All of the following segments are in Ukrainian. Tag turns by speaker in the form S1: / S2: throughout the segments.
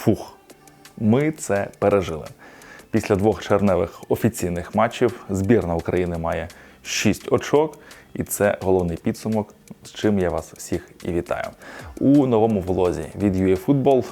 S1: Фух, ми це пережили. Після двох черневих офіційних матчів збірна України має 6 очок, і це головний підсумок, з чим я вас всіх і вітаю. У новому влозі від UA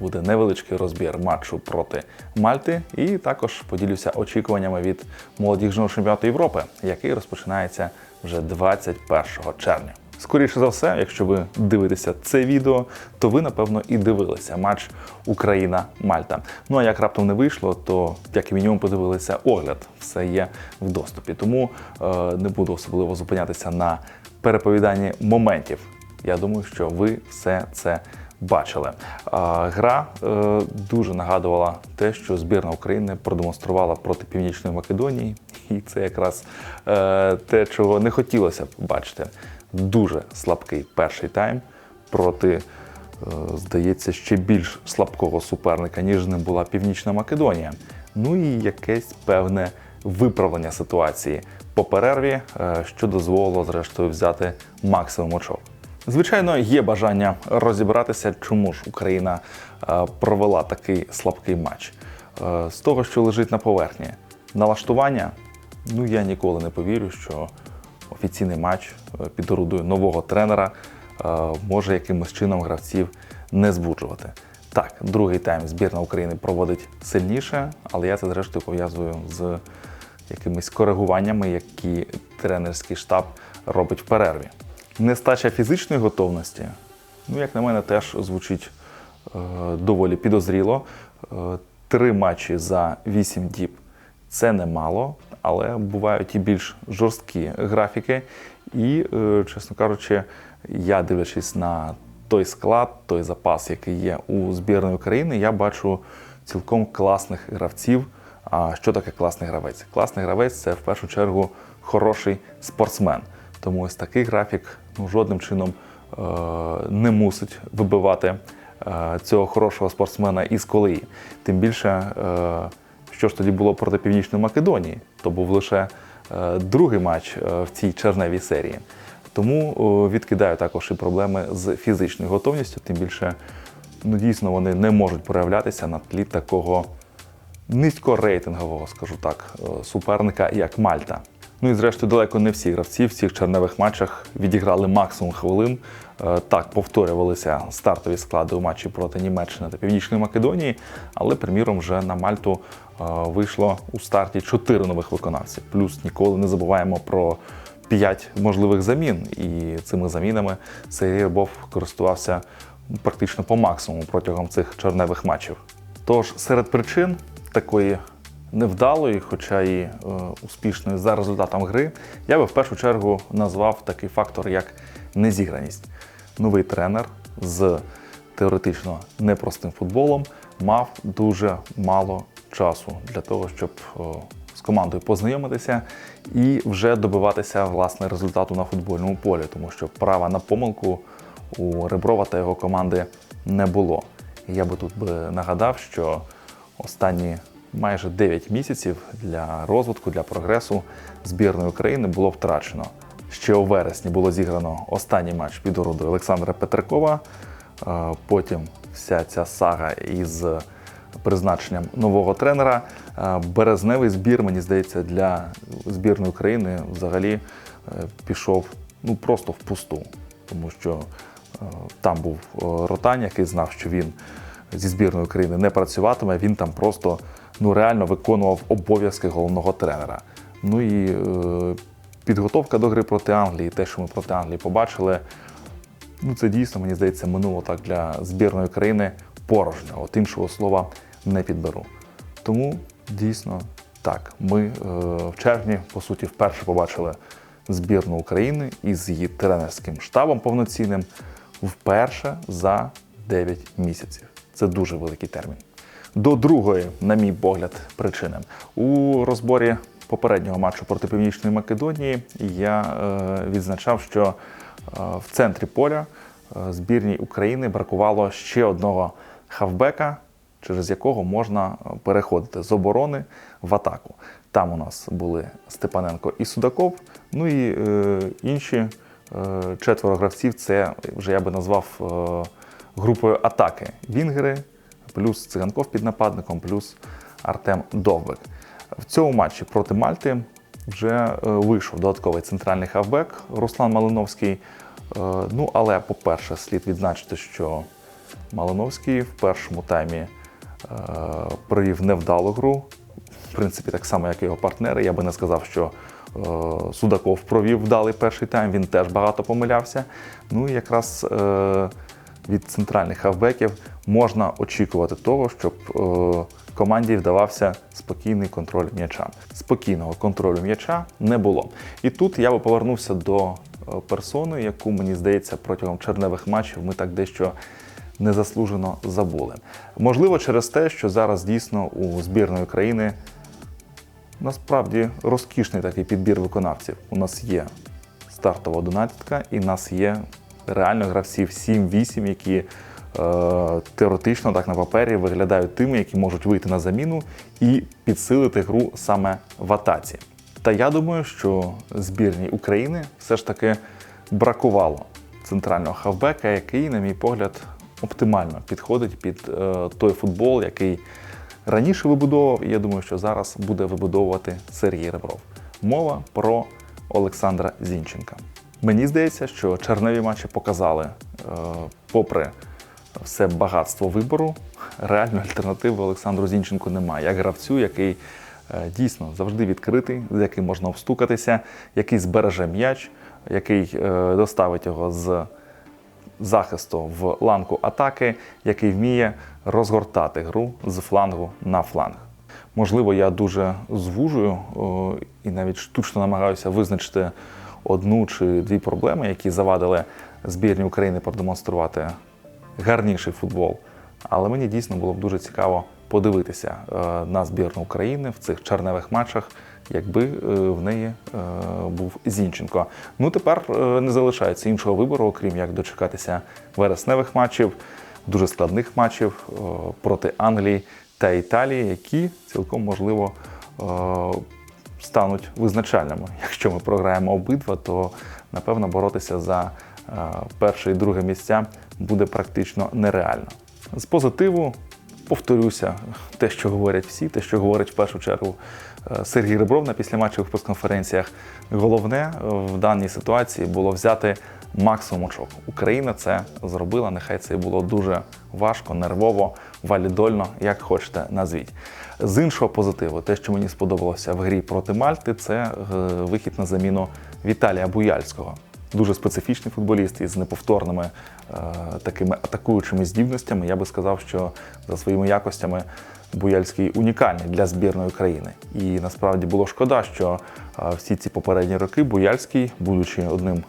S1: буде невеличкий розбір матчу проти Мальти, і також поділюся очікуваннями від молодіжного чемпіонату Європи, який розпочинається вже 21 червня. Скоріше за все, якщо ви дивитеся це відео, то ви напевно і дивилися матч Україна-Мальта. Ну а як раптом не вийшло, то як мінімум подивилися огляд, все є в доступі. Тому е, не буду особливо зупинятися на переповіданні моментів. Я думаю, що ви все це бачили. А, Гра е, дуже нагадувала те, що збірна України продемонструвала проти Північної Македонії, і це якраз е, те, чого не хотілося б бачити. Дуже слабкий перший тайм проти, е, здається, ще більш слабкого суперника, ніж ним була Північна Македонія. Ну і якесь певне виправлення ситуації по перерві, е, що дозволило, зрештою, взяти максимум очок. Звичайно, є бажання розібратися, чому ж Україна е, провела такий слабкий матч. З того, що лежить на поверхні, налаштування, ну я ніколи не повірю, що офіційний матч е, під орудою нового тренера е, може якимось чином гравців не збуджувати. Так, другий тайм збірна України проводить сильніше, але я це зрештою пов'язую з якимись коригуваннями, які тренерський штаб робить в перерві. Нестача фізичної готовності, ну, як на мене, теж звучить е, доволі підозріло. Е, три матчі за вісім діб це немало, але бувають і більш жорсткі графіки. І, е, чесно кажучи, я дивлячись на той склад, той запас, який є у збірної України, я бачу цілком класних гравців. А що таке класний гравець? Класний гравець це в першу чергу хороший спортсмен. Тому ось такий графік ну, жодним чином е, не мусить вибивати е, цього хорошого спортсмена із колеї. Тим більше, е, що ж тоді було проти Північної Македонії, то був лише е, другий матч е, в цій черневій серії. Тому відкидаю також і проблеми з фізичною готовністю, тим більше ну, дійсно вони не можуть проявлятися на тлі такого низькорейтингового, скажу так, е, суперника, як Мальта. Ну і зрештою, далеко не всі гравці в цих черневих матчах відіграли максимум хвилин. Е, Так, повторювалися стартові склади у матчі проти Німеччини та Північної Македонії, але, приміром, вже на Мальту е, вийшло у старті чотири нових виконавців. Плюс ніколи не забуваємо про п'ять можливих замін. І цими замінами Сергій Рибов користувався практично по максимуму протягом цих черневих матчів. Тож серед причин такої невдалої, хоча і е, успішної за результатом гри, я би в першу чергу назвав такий фактор, як незіграність. Новий тренер з теоретично непростим футболом мав дуже мало часу для того, щоб е, з командою познайомитися і вже добиватися власне результату на футбольному полі, тому що права на помилку у Реброва та його команди не було. Я би тут би нагадав, що останні майже 9 місяців для розвитку, для прогресу збірної України було втрачено. Ще у вересні було зіграно останній матч під орудою Олександра Петракова. Е, Потім вся ця сага із призначенням нового тренера. Е, Березневий збір, мені здається, для збірної України взагалі е, пішов ну, просто впусту, тому що там був Ротань, який знав, що він зі збірною України не працюватиме. Він там просто ну, реально виконував обов'язки головного тренера. Ну і е, підготовка до гри проти Англії, те, що ми проти Англії побачили, ну це дійсно, мені здається, минуло так для збірної країни порожньо. От іншого слова не підберу. Тому дійсно так, ми е, в червні, по суті, вперше побачили збірну України із її тренерським штабом повноцінним вперше за 9 місяців. Це дуже великий термін. До другої, на мій погляд, причини у розборі попереднього матчу проти Північної Македонії я е, відзначав, що е, в центрі поля е, збірній України бракувало ще одного хавбека, через якого можна е, переходити з оборони в атаку. Там у нас були Степаненко і Судаков, ну і е, інші е, четверо гравців це вже я би назвав е, групою атаки. Вінгери, плюс Циганков під нападником, плюс Артем Довбик. В цьому матчі проти Мальти вже е, вийшов додатковий центральний хавбек Руслан Малиновський. Е, Ну, але, по-перше, слід відзначити, що Малиновський в першому таймі е, провів невдалу гру. В принципі, так само, як і його партнери. Я би не сказав, що Судаков провів вдалий перший тайм, він теж багато помилявся. Ну і якраз від центральних хавбеків можна очікувати того, щоб е, команді вдавався спокійний контроль м'яча. Спокійного контролю м'яча не було. І тут я би повернувся до е, персони, яку мені здається протягом черневих матчів ми так дещо незаслужено забули. Можливо, через те, що зараз дійсно у збірної країни насправді розкішний такий підбір виконавців. У нас є стартова одинадцятка, і нас є реально гравців 7-8, які е, теоретично так на папері виглядають тими, які можуть вийти на заміну і підсилити гру саме в атаці. Та я думаю, що збірній України все ж таки бракувало центрального хавбека, який, на мій погляд, оптимально підходить під е, той футбол, який раніше вибудовував, і я думаю, що зараз буде вибудовувати Сергій Ребров. Мова про Олександра Зінченка. Мені здається, що черневі матчі показали, е, попри все багатство вибору, реальної альтернативи Олександру Зінченку немає. Як гравцю, який е, дійсно завжди відкритий, з яким можна обстукатися, який збереже м'яч, який е, доставить його з захисту в ланку атаки, який вміє розгортати гру з флангу на фланг. Можливо, я дуже звужую і навіть штучно намагаюся визначити одну чи дві проблеми, які завадили збірні України продемонструвати гарніший футбол. Але мені дійсно було б дуже цікаво подивитися е, на збірну України в цих черневих матчах, якби е, в неї е, був Зінченко. Ну тепер не залишається іншого вибору, окрім як дочекатися вересневих матчів, дуже складних матчів проти Англії та Італії, які цілком можливо стануть визначальними. Якщо ми програємо обидва, то напевно боротися за е, перше і друге місця буде практично нереально. З позитиву повторюся те, що говорять всі, те, що говорить в першу чергу е, Сергій Ребров на післяматчевих прес-конференціях. Головне в даній ситуації було взяти максимум очок. Україна це зробила. Нехай це було дуже важко, нервово, валідольно, як хочете назвіть. З іншого позитиву, те, що мені сподобалося в грі проти Мальти, це е, вихід на заміну Віталія Буяльського. Дуже специфічний футболіст із неповторними е, такими атакуючими здібностями. Я би сказав, що за своїми якостями Буяльський унікальний для збірної країни. І насправді було шкода, що е, всі ці попередні роки Буяльський, будучи одним е,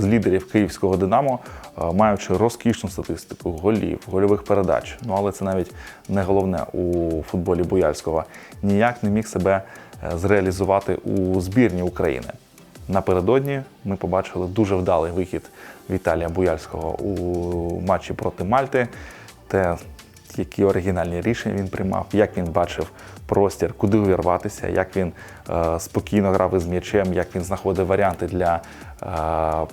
S1: з лідерів київського Динамо, е, маючи розкішну статистику голів, гольових передач. Ну але це навіть не головне у футболі Буяльського, ніяк не міг себе зреалізувати у збірні України. Напередодні ми побачили дуже вдалий вихід Віталія Буяльського у матчі проти Мальти. Те, які оригінальні рішення він приймав, як він бачив простір, куди увірватися, як він е, спокійно грав із м'ячем, як він знаходив варіанти для е,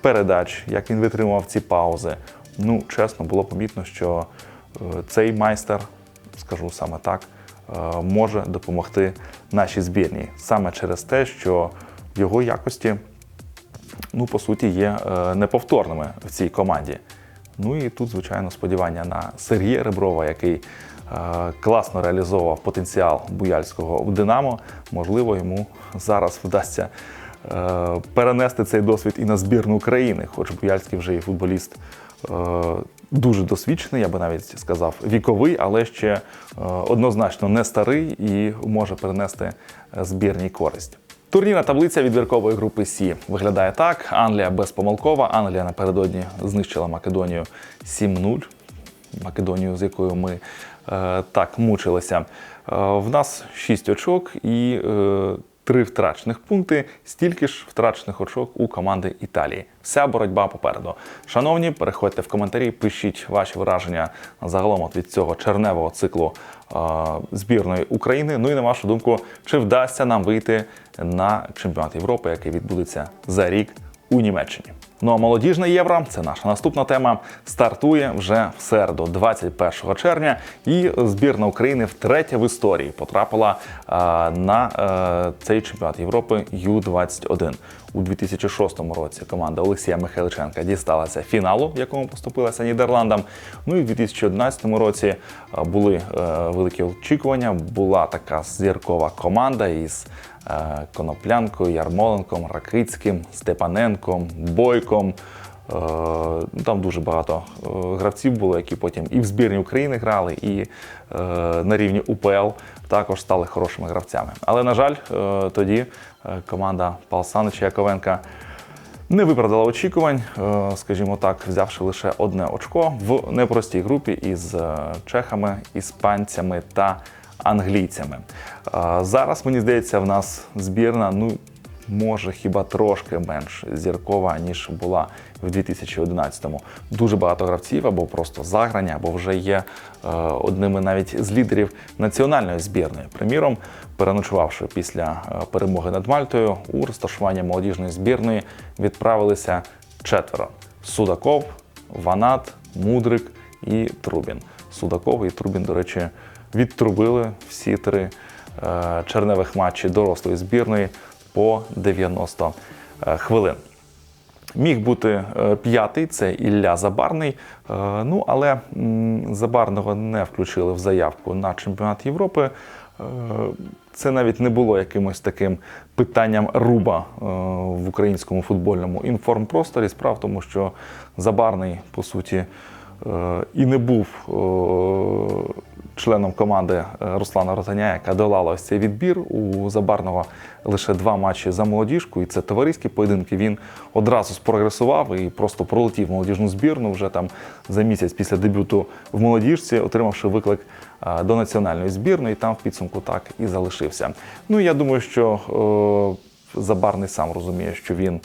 S1: передач, як він витримував ці паузи. Ну, чесно, було помітно, що е, цей майстер, скажу саме так, е, може допомогти нашій збірній саме через те, що його якості, ну, по суті, є е, неповторними в цій команді. Ну і тут, звичайно, сподівання на Сергія Реброва, який е, класно реалізовував потенціал Буяльського в Динамо. Можливо, йому зараз вдасться е, перенести цей досвід і на збірну України, хоч Буяльський вже і футболіст е, дуже досвідчений, я би навіть сказав, віковий, але ще однозначно не старий і може перенести збірній користь. Турнірна таблиця відбіркової групи Сі виглядає так: Англія безпомилкова. Англія напередодні знищила Македонію 7-0. Македонію, з якою ми е, так мучилися. Е, в нас 6 очок і е, 3 втрачених пункти, стільки ж втрачених очок у команди Італії. Вся боротьба попереду. Шановні, переходьте в коментарі, пишіть ваші враження загалом від цього черневого циклу збірної України. Ну і на вашу думку, чи вдасться нам вийти на чемпіонат Європи, який відбудеться за рік у Німеччині. Ну а молодіжне євро це наша наступна тема. Стартує вже в середу, 21 червня. І збірна України втретє в історії потрапила а, на е, цей чемпіонат Європи Ю-21. У 2006 році команда Олексія Михайличенка дісталася фіналу, в якому поступилася Нідерландам. Ну і в 2011 році були е, великі очікування. Була така зіркова команда із е, Коноплянкою, Ярмоленком, Ракицьким, Степаненком, Бойком. Е, ну, Там дуже багато е, гравців було, які потім і в збірні України грали, і е, на рівні УПЛ також стали хорошими гравцями. Але, на жаль, е, тоді е, команда Пал Санича Яковенка не виправдала очікувань, е, скажімо так, взявши лише одне очко в непростій групі із е, чехами, іспанцями та англійцями. Зараз, мені здається, в нас збірна, ну, може хіба трошки менш зіркова, ніж була в 2011-му. Дуже багато гравців або просто заграні, або вже є е, одними навіть з лідерів національної збірної. Приміром, переночувавши після е, перемоги над Мальтою, у розташування молодіжної збірної відправилися четверо: Судаков, Ванат, Мудрик і Трубін. Судаков і Трубін, до речі, відтрубили всі три е, черневих матчі дорослої збірної по 90 е, хвилин. Міг бути е, п'ятий, це Ілля Забарний. Ну, але Забарного не включили в заявку на чемпіонат Європи. Це навіть не було якимось таким питанням руба в українському футбольному інформпросторі. Справа в тому, що Забарний, по суті, і не був членом команди е, Руслана Ротаня, яка долала ось цей відбір. У Забарного лише два матчі за молодіжку, і це товариські поєдинки. Він одразу спрогресував і просто пролетів молодіжну збірну вже там за місяць після дебюту в молодіжці, отримавши виклик е, до національної збірної, там в підсумку так і залишився. Ну я думаю, що е, Забарний сам розуміє, що він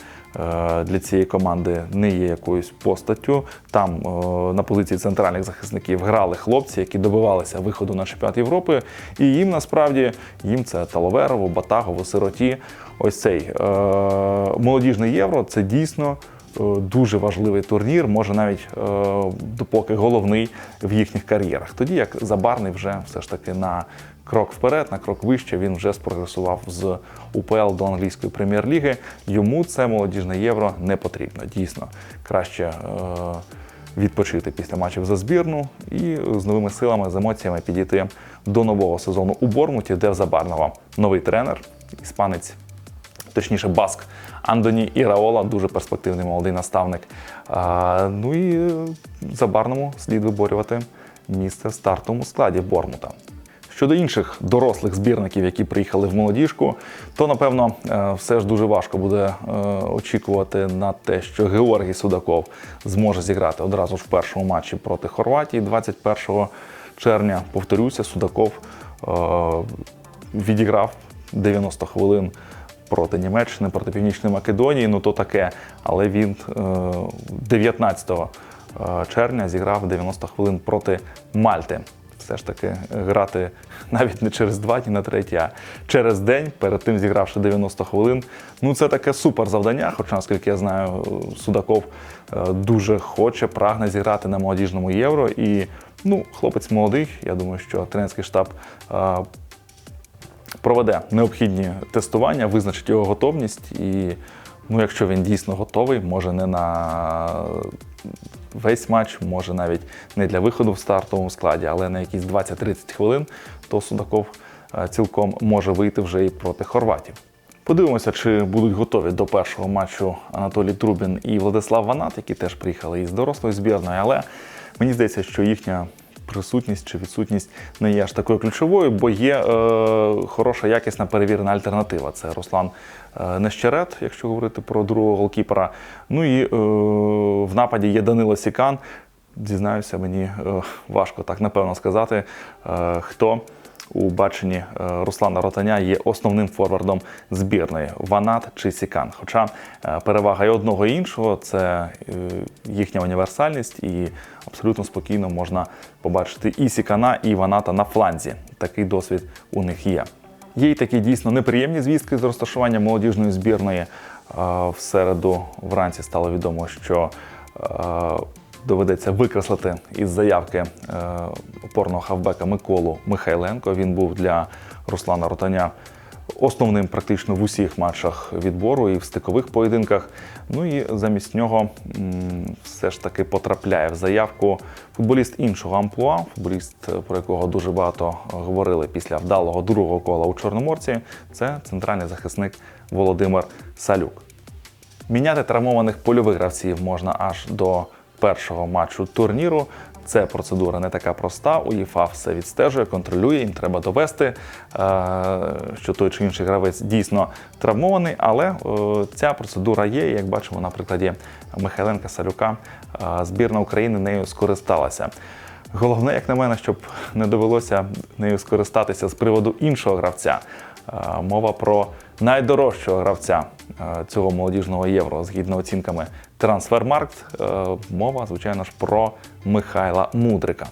S1: для цієї команди не є якоюсь постаттю. Там е, на позиції центральних захисників грали хлопці, які добивалися виходу на чемпіонат Європи. І їм насправді їм це Таловерово, Батагово, Сироті. Ось цей е, молодіжний євро це дійсно. е, Дуже важливий турнір, може навіть е, допоки головний в їхніх кар'єрах. Тоді як Забарний вже все ж таки на крок вперед, на крок вище, він вже спрогресував з УПЛ до англійської прем'єр-ліги. Йому це молодіжне євро не потрібно. Дійсно, краще е, відпочити після матчів за збірну і з новими силами, з емоціями підійти до нового сезону у Бормуті, де в Забарного новий тренер, іспанець точніше Баск Андоні Іраола, дуже перспективний молодий наставник. А, ну і Забарному слід виборювати місце в стартовому складі Бормута. Щодо інших дорослих збірників, які приїхали в молодіжку, то напевно е, все ж дуже важко буде е, очікувати на те, що Георгій Судаков зможе зіграти одразу ж в першому матчі проти Хорватії 21 червня. Повторюся, Судаков е, відіграв 90 хвилин проти Німеччини, проти Північної Македонії. Ну то таке. Але він е, 19 е, червня зіграв 90 хвилин проти Мальти. Все ж таки грати навіть не через два дні на третій, а через день, перед тим зігравши 90 хвилин. Ну це таке супер завдання. Хоча, наскільки я знаю, Судаков е, дуже хоче, прагне зіграти на молодіжному євро. І ну, хлопець молодий. Я думаю, що тренерський штаб е, проведе необхідні тестування, визначить його готовність. І ну, якщо він дійсно готовий, може не на весь матч, може навіть не для виходу в стартовому складі, але на якісь 20-30 хвилин, то Судаков е, цілком може вийти вже і проти хорватів. Подивимося, чи будуть готові до першого матчу Анатолій Трубін і Владислав Ванат, які теж приїхали із дорослої збірної, але мені здається, що їхня присутність чи відсутність не є аж такою ключовою, бо є е, хороша якісна перевірена альтернатива. Це Руслан е, Нещерет, якщо говорити про другого голкіпера. Ну і е, в нападі є Данило Сікан. Дізнаюся, мені е, важко так напевно сказати, е, хто у баченні е, Руслана Ротаня є основним форвардом збірної Ванат чи Сікан. Хоча е, перевага і одного і іншого це е, їхня універсальність, і абсолютно спокійно можна побачити і Сікана, і Ваната на фланзі. Такий досвід у них є. Є й такі дійсно неприємні звістки з розташування молодіжної збірної. В середу вранці стало відомо, що доведеться викреслити із заявки е, опорного хавбека Миколу Михайленко. Він був для Руслана Ротаня основним практично в усіх матчах відбору і в стикових поєдинках. Ну і замість нього все ж таки потрапляє в заявку футболіст іншого амплуа, футболіст, е, про якого дуже багато говорили після вдалого другого кола у Чорноморці. Це центральний захисник Володимир Салюк. Міняти травмованих польових гравців можна аж до першого матчу турніру. Це процедура не така проста. УЄФА все відстежує, контролює. Їм треба довести, е, що той чи інший гравець дійсно травмований. Але е, ця процедура є. Як бачимо на прикладі Михайленка Салюка, е, збірна України нею скористалася. Головне, як на мене, щоб не довелося нею скористатися з приводу іншого гравця. Мова про найдорожчого гравця е, цього молодіжного євро згідно оцінками Трансфермаркт. Е, Мова, звичайно ж, про Михайла Мудрика.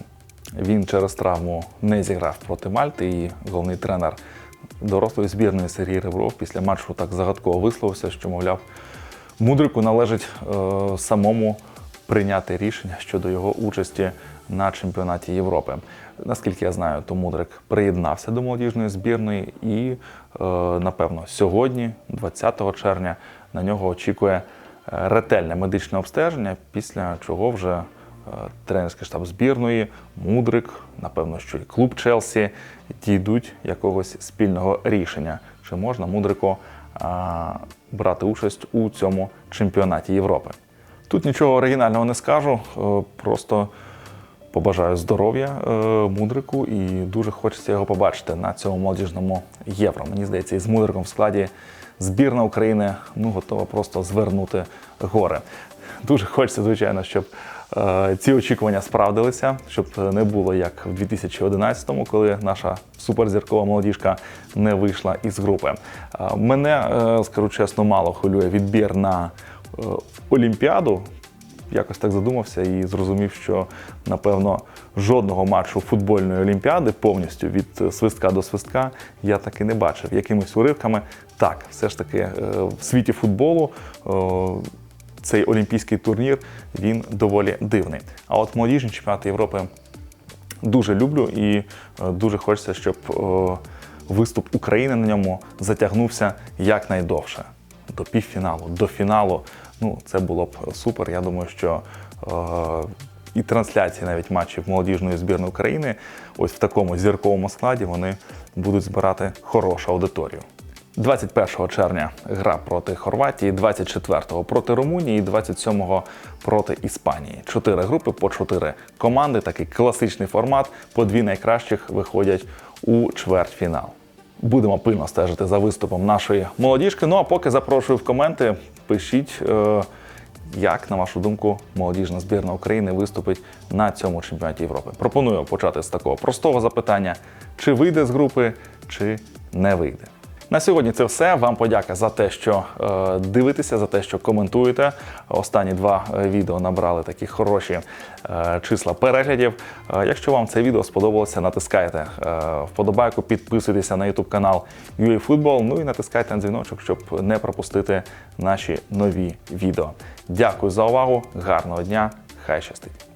S1: Він через травму не зіграв проти Мальти, і головний тренер дорослої збірної Сергій Ребров після матчу так загадково висловився, що, мовляв, Мудрику належить е, самому прийняти рішення щодо його участі на чемпіонаті Європи. Наскільки я знаю, то Мудрик приєднався до молодіжної збірної, і е, напевно сьогодні, 20 червня, на нього очікує е, ретельне медичне обстеження, після чого вже е, тренерський штаб збірної, Мудрик, напевно, що і клуб Челсі дійдуть якогось спільного рішення, чи можна Мудрику брати участь у цьому чемпіонаті Європи. Тут нічого оригінального не скажу, просто побажаю здоров'я е, Мудрику і дуже хочеться його побачити на цьому молодіжному євро. Мені здається, із Мудриком в складі збірна України ну, готова просто звернути гори. Дуже хочеться, звичайно, щоб е, ці очікування справдилися, щоб не було як в 2011-му, коли наша суперзіркова молодіжка не вийшла із групи. Е, мене, скажу чесно, мало хвилює відбір на Олімпіаду. Якось так задумався і зрозумів, що напевно жодного матчу футбольної олімпіади повністю від свистка до свистка я таки не бачив. Якимись уривками так, все ж таки е, в світі футболу е, цей олімпійський турнір він доволі дивний. А от молодіжні чемпіонати Європи дуже люблю і е, дуже хочеться, щоб е, виступ України на ньому затягнувся якнайдовше. До півфіналу, до фіналу. Ну, це було б супер. Я думаю, що е, і трансляції навіть матчів молодіжної збірної України ось в такому зірковому складі вони будуть збирати хорошу аудиторію. 21 червня гра проти Хорватії, 24-го проти Румунії, 27-го проти Іспанії. Чотири групи по чотири команди. Такий класичний формат. По дві найкращих виходять у чвертьфінал. Будемо пильно стежити за виступом нашої молодіжки. Ну а поки запрошую в коменти, пишіть, е, як на вашу думку молодіжна збірна України виступить на цьому чемпіонаті Європи. Пропоную почати з такого простого запитання: чи вийде з групи, чи не вийде. На сьогодні це все. Вам подяка за те, що е, дивитеся, за те, що коментуєте. Останні два е, відео набрали такі хороші числа переглядів. Е, якщо вам це відео сподобалося, натискайте е, вподобайку, підписуйтеся на YouTube канал UAFootball, ну і натискайте на дзвіночок, щоб не пропустити наші нові відео. Дякую за увагу, гарного дня, хай щастить!